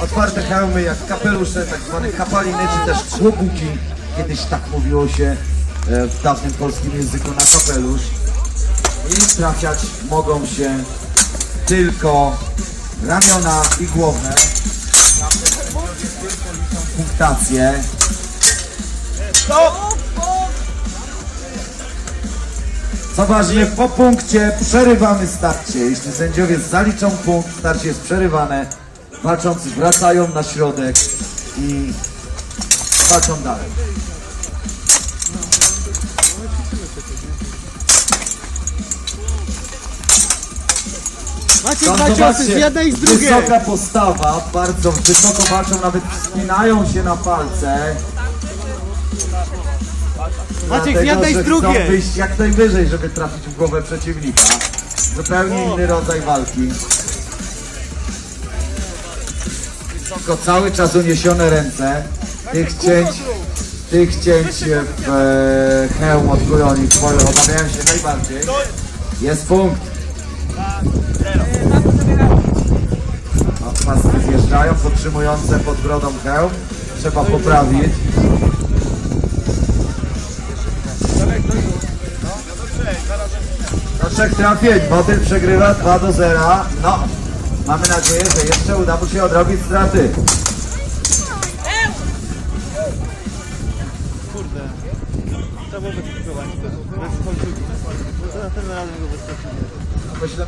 Otwarte hełmy jak kapelusze, tak zwane kapaliny, czy też kłobuki. Kiedyś tak mówiło się e, w dawnym polskim języku na kapelusz. I trafiać mogą się tylko ramiona i głowę. Punktację. Co ważne, po punkcie przerywamy starcie. Jeśli sędziowie zaliczą punkt, starcie jest przerywane. Walczący wracają na środek i walczą dalej. Macie dwa ciosy z jednej i z drugiej. Wysoka postawa, bardzo wysoko walczą, nawet wspinają się na palce. Maciek z Dlatego, jednej i że z drugiej. Chcą wyjść jak najwyżej, żeby trafić w głowę przeciwnika. Zupełnie inny rodzaj walki. Wysoko cały czas uniesione ręce. Tych cięć, tych cięć w e, hełm od broni twoje obawiają się najbardziej. Jest punkt. Paski zjeżdżają, podtrzymujące pod brodą hełm. Trzeba poprawić. Do trzech trafień. Motyl przegrywa 2 do 0. No, mamy nadzieję, że jeszcze uda mu się odrobić straty. Kurde. Trzeba było bezpiekować. Bez. No to następnym razem go bezpiecznie. Myślę,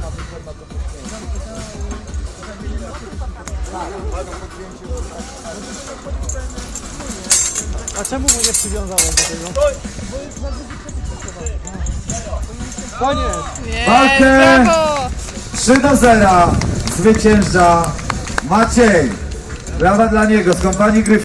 A czemu mu nie przywiązałem do tego? Koniec! Walkę 3 do 0 zwycięża Maciej. Brawa dla niego z kompanii Gryf.